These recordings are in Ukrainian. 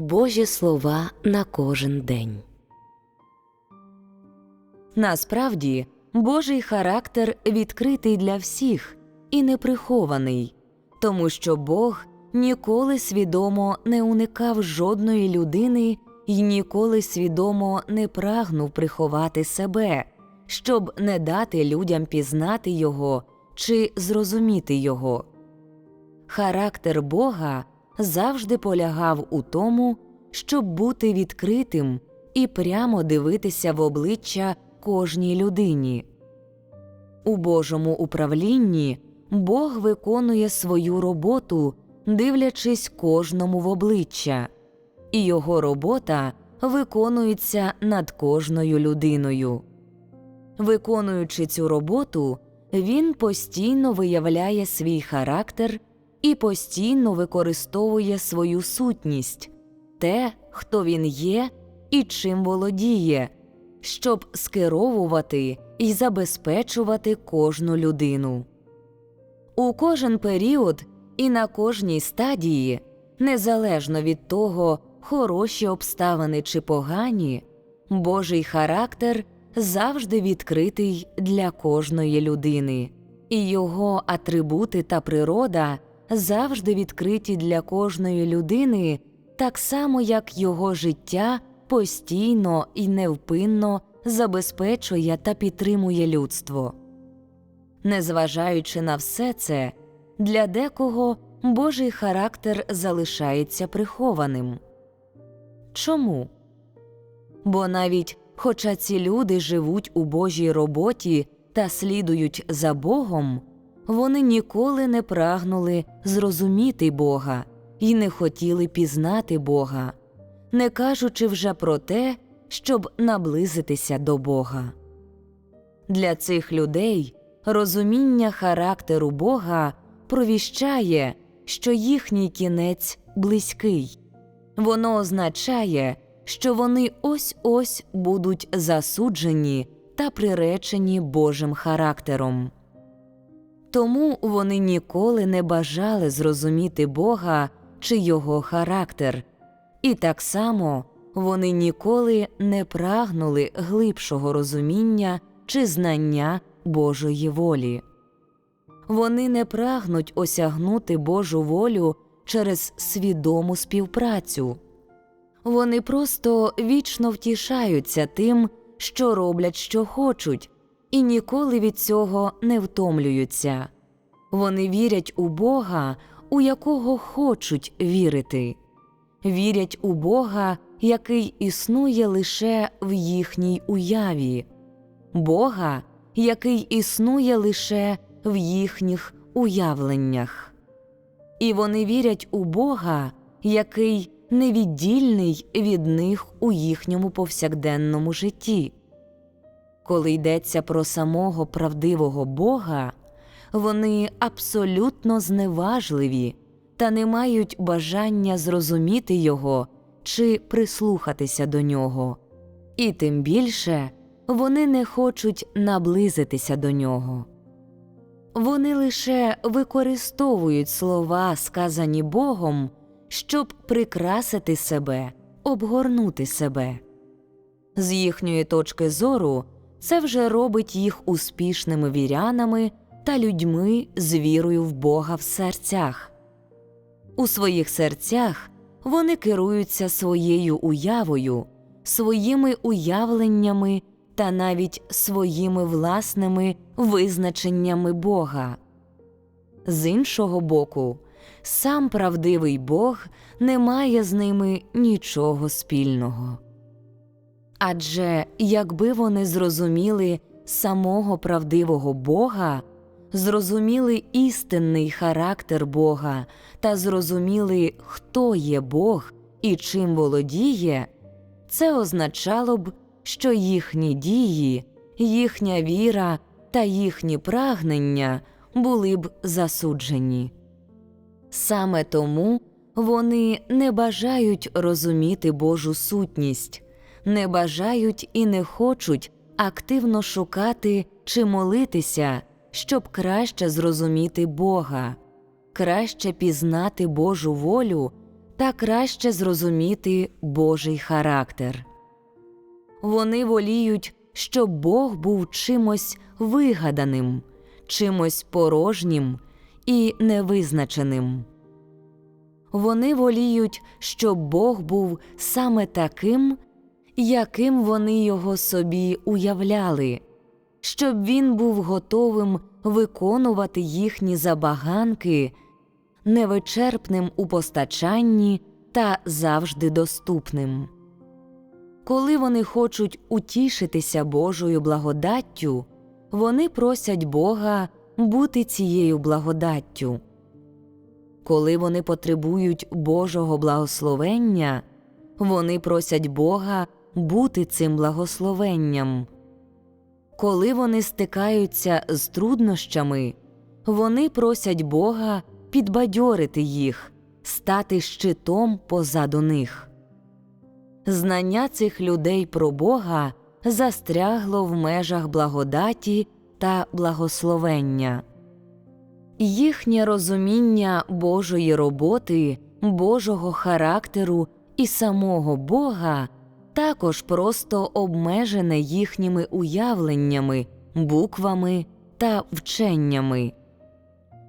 Божі слова на кожен день. Насправді Божий характер відкритий для всіх і не прихований, тому що Бог ніколи свідомо не уникав жодної людини і ніколи свідомо не прагнув приховати себе, щоб не дати людям пізнати його чи зрозуміти його. Характер Бога завжди полягав у тому, щоб бути відкритим і прямо дивитися в обличчя кожній людині. У Божому управлінні Бог виконує свою роботу, дивлячись кожному в обличчя, і його робота виконується над кожною людиною. Виконуючи цю роботу, він постійно виявляє свій характер і постійно використовує свою сутність, те, хто він є і чим володіє, щоб скеровувати і забезпечувати кожну людину. У кожен період і на кожній стадії, незалежно від того, хороші обставини чи погані, Божий характер завжди відкритий для кожної людини, і його атрибути та природа завжди відкриті для кожної людини, так само як його життя постійно і невпинно забезпечує та підтримує людство. Незважаючи на все це, для декого Божий характер залишається прихованим. Чому? Бо навіть хоча ці люди живуть у Божій роботі та слідують за Богом, вони ніколи не прагнули зрозуміти Бога і не хотіли пізнати Бога, не кажучи вже про те, щоб наблизитися до Бога. Для цих людей розуміння характеру Бога провіщає, що їхній кінець близький, воно означає, що вони ось ось будуть засуджені та приречені Божим характером. Тому вони ніколи не бажали зрозуміти Бога чи його характер, і так само вони ніколи не прагнули глибшого розуміння чи знання Божої волі. Вони не прагнуть осягнути Божу волю через свідому співпрацю. Вони просто вічно втішаються тим, що роблять, що хочуть, і ніколи від цього не втомлюються. Вони вірять у Бога, у якого хочуть вірити, вірять у Бога, який існує лише в їхній уяві, Бога, який існує лише в їхніх уявленнях. І вони вірять у Бога, який невіддільний від них у їхньому повсякденному житті. Коли йдеться про самого правдивого Бога, вони абсолютно зневажливі та не мають бажання зрозуміти Його чи прислухатися до нього, і тим більше вони не хочуть наблизитися до нього. Вони лише використовують слова, сказані Богом, щоб прикрасити себе, обгорнути себе. З їхньої точки зору це вже робить їх успішними вірянами та людьми з вірою в Бога в серцях. У своїх серцях вони керуються своєю уявою, своїми уявленнями та навіть своїми власними визначеннями Бога. З іншого боку, сам правдивий Бог не має з ними нічого спільного. Адже якби вони зрозуміли самого правдивого Бога, зрозуміли істинний характер Бога та зрозуміли, хто є Бог і чим володіє, це означало б, що їхні дії, їхня віра та їхні прагнення були б засуджені. Саме тому вони не бажають розуміти Божу сутність, не бажають і не хочуть активно шукати чи молитися, щоб краще зрозуміти Бога, краще пізнати Божу волю та краще зрозуміти Божий характер. Вони воліють, щоб Бог був чимось вигаданим, чимось порожнім і невизначеним. Вони воліють, щоб Бог був саме таким, яким вони його собі уявляли, щоб він був готовим виконувати їхні забаганки невичерпним у постачанні та завжди доступним. Коли вони хочуть утішитися Божою благодаттю, вони просять Бога бути цією благодаттю. Коли вони потребують Божого благословення, вони просять Бога бути цим благословенням. Коли вони стикаються з труднощами, вони просять Бога підбадьорити їх, стати щитом позаду них. Знання цих людей про Бога застрягло в межах благодаті та благословення. Їхнє розуміння Божої роботи, Божого характеру і самого Бога також просто обмежене їхніми уявленнями, буквами та вченнями.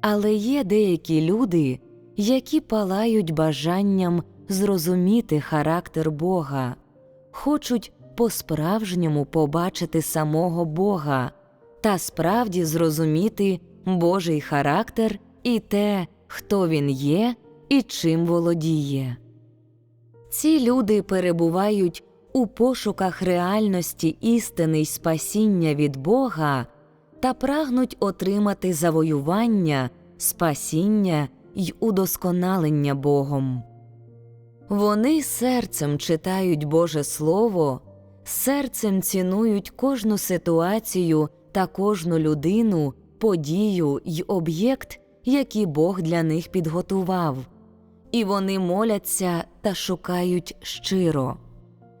Але є деякі люди, які палають бажанням зрозуміти характер Бога, хочуть по-справжньому побачити самого Бога та справді зрозуміти Божий характер і те, хто він є і чим володіє. Ці люди перебувають у пошуках реальності істини й спасіння від Бога та прагнуть отримати завоювання, спасіння й удосконалення Богом. Вони серцем читають Боже Слово, серцем цінують кожну ситуацію та кожну людину, подію й об'єкт, які Бог для них підготував, і вони моляться та шукають щиро.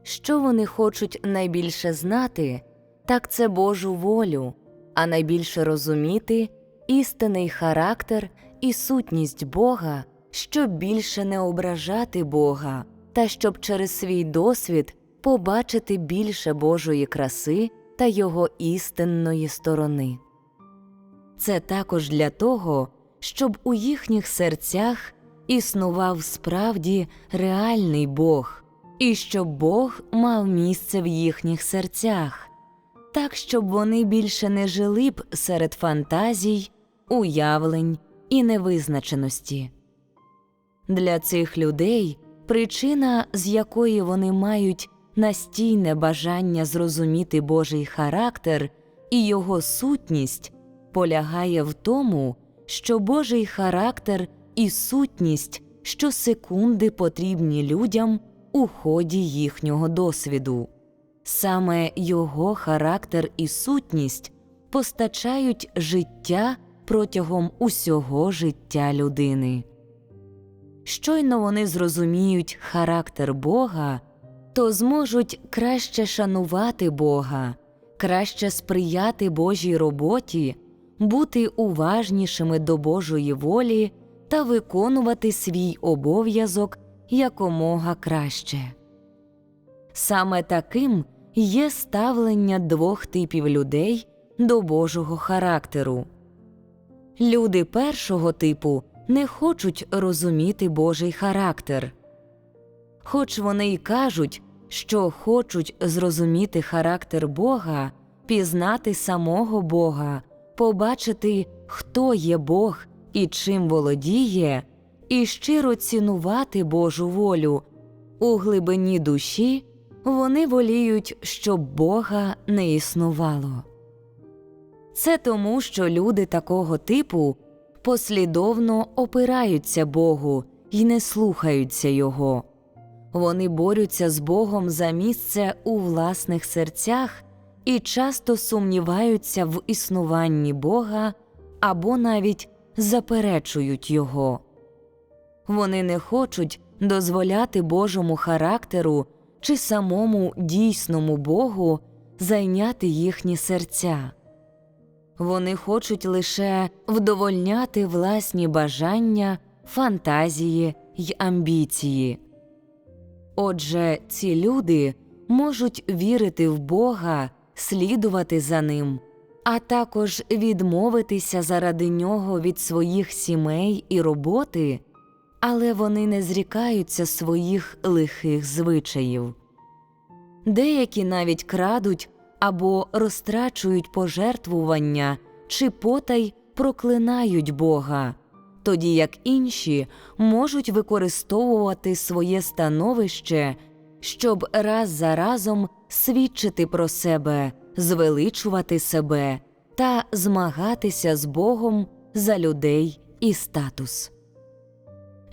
Що вони хочуть найбільше знати, так це Божу волю, а найбільше розуміти істинний характер і сутність Бога, щоб більше не ображати Бога, та щоб через свій досвід побачити більше Божої краси та Його істинної сторони. Це також для того, щоб у їхніх серцях існував справді реальний Бог, і щоб Бог мав місце в їхніх серцях, так щоб вони більше не жили б серед фантазій, уявлень і невизначеності. Для цих людей причина, з якої вони мають настійне бажання зрозуміти Божий характер і його сутність, полягає в тому, що Божий характер і сутність щосекунди потрібні людям у ході їхнього досвіду. Саме його характер і сутність постачають життя протягом усього життя людини. Щойно вони зрозуміють характер Бога, то зможуть краще шанувати Бога, краще сприяти Божій роботі, бути уважнішими до Божої волі та виконувати свій обов'язок якомога краще. Саме таким є ставлення двох типів людей до Божого характеру. Люди першого типу не хочуть розуміти Божий характер. Хоч вони й кажуть, що хочуть зрозуміти характер Бога, пізнати самого Бога, побачити, хто є Бог і чим володіє, і щиро цінувати Божу волю, у глибині душі вони воліють, щоб Бога не існувало. Це тому, що люди такого типу послідовно опираються Богу і не слухаються Його. Вони борються з Богом за місце у власних серцях і часто сумніваються в існуванні Бога або навіть заперечують Його. Вони не хочуть дозволяти Божому характеру чи самому дійсному Богу зайняти їхні серця. Вони хочуть лише вдовольняти власні бажання, фантазії й амбіції. Отже, ці люди можуть вірити в Бога, слідувати за ним, а також відмовитися заради нього від своїх сімей і роботи, але вони не зрікаються своїх лихих звичаїв. Деякі навіть крадуть або розтрачують пожертвування чи потай проклинають Бога, тоді як інші можуть використовувати своє становище, щоб раз за разом свідчити про себе, звеличувати себе та змагатися з Богом за людей і статус.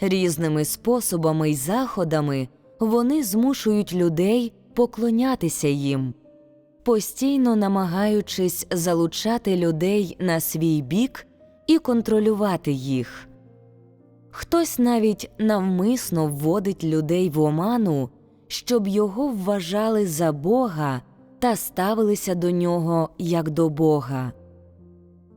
Різними способами й заходами вони змушують людей поклонятися їм, постійно намагаючись залучати людей на свій бік і контролювати їх. Хтось навіть навмисно вводить людей в оману, щоб його вважали за Бога та ставилися до нього як до Бога.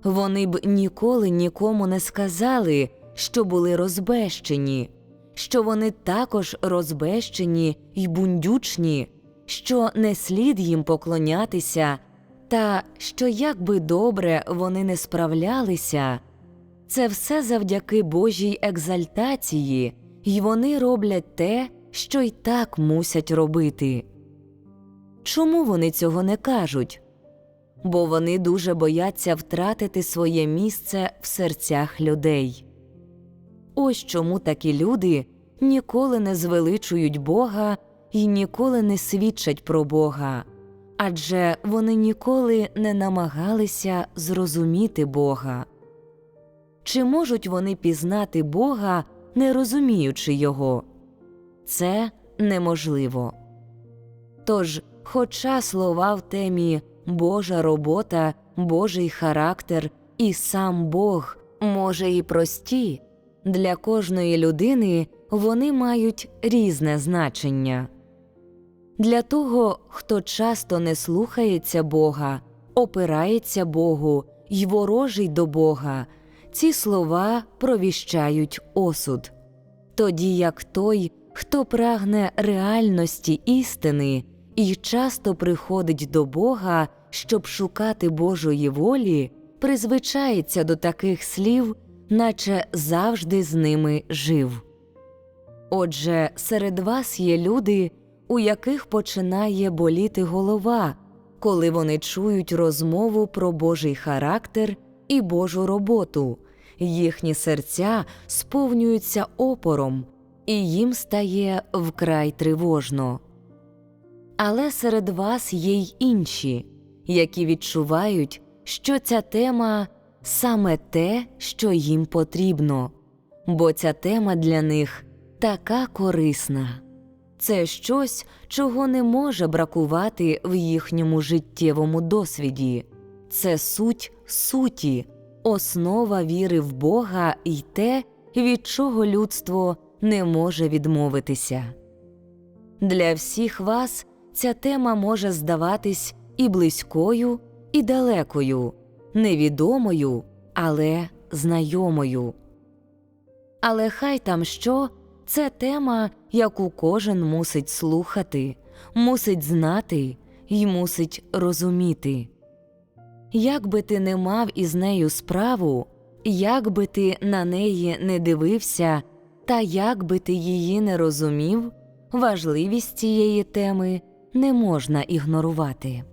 Вони б ніколи нікому не сказали, що були розбещені, що вони також розбещені й бундючні, що не слід їм поклонятися, та що як би добре вони не справлялися, це все завдяки Божій екзальтації, й вони роблять те, що й так мусять робити. Чому вони цього не кажуть? Бо вони дуже бояться втратити своє місце в серцях людей. Ось чому такі люди ніколи не звеличують Бога і ніколи не свідчать про Бога, адже вони ніколи не намагалися зрозуміти Бога. Чи можуть вони пізнати Бога, не розуміючи Його? Це неможливо. Тож, хоча слова в темі Божа робота, Божий характер і сам Бог може і прості, для кожної людини вони мають різне значення. Для того, хто часто не слухається Бога, опирається Богу й ворожий до Бога, ці слова провіщають осуд. Тоді як той, хто прагне реальності істини і часто приходить до Бога, щоб шукати Божої волі, призвичається до таких слів, наче завжди з ними жив. Отже, серед вас є люди, у яких починає боліти голова, коли вони чують розмову про Божий характер і Божу роботу, їхні серця сповнюються опором, і їм стає вкрай тривожно. Але серед вас є й інші, які відчувають, що ця тема саме те, що їм потрібно, бо ця тема для них така корисна. Це щось, чого не може бракувати в їхньому життєвому досвіді, це суть суті, основа віри в Бога і те, від чого людство не може відмовитися. Для всіх вас ця тема може здаватись і близькою, і далекою, невідомою, але знайомою. Але хай там що це тема, яку кожен мусить слухати, мусить знати й мусить розуміти. Як би ти не мав із нею справу, як би ти на неї не дивився, та як би ти її не розумів, важливість цієї теми не можна ігнорувати.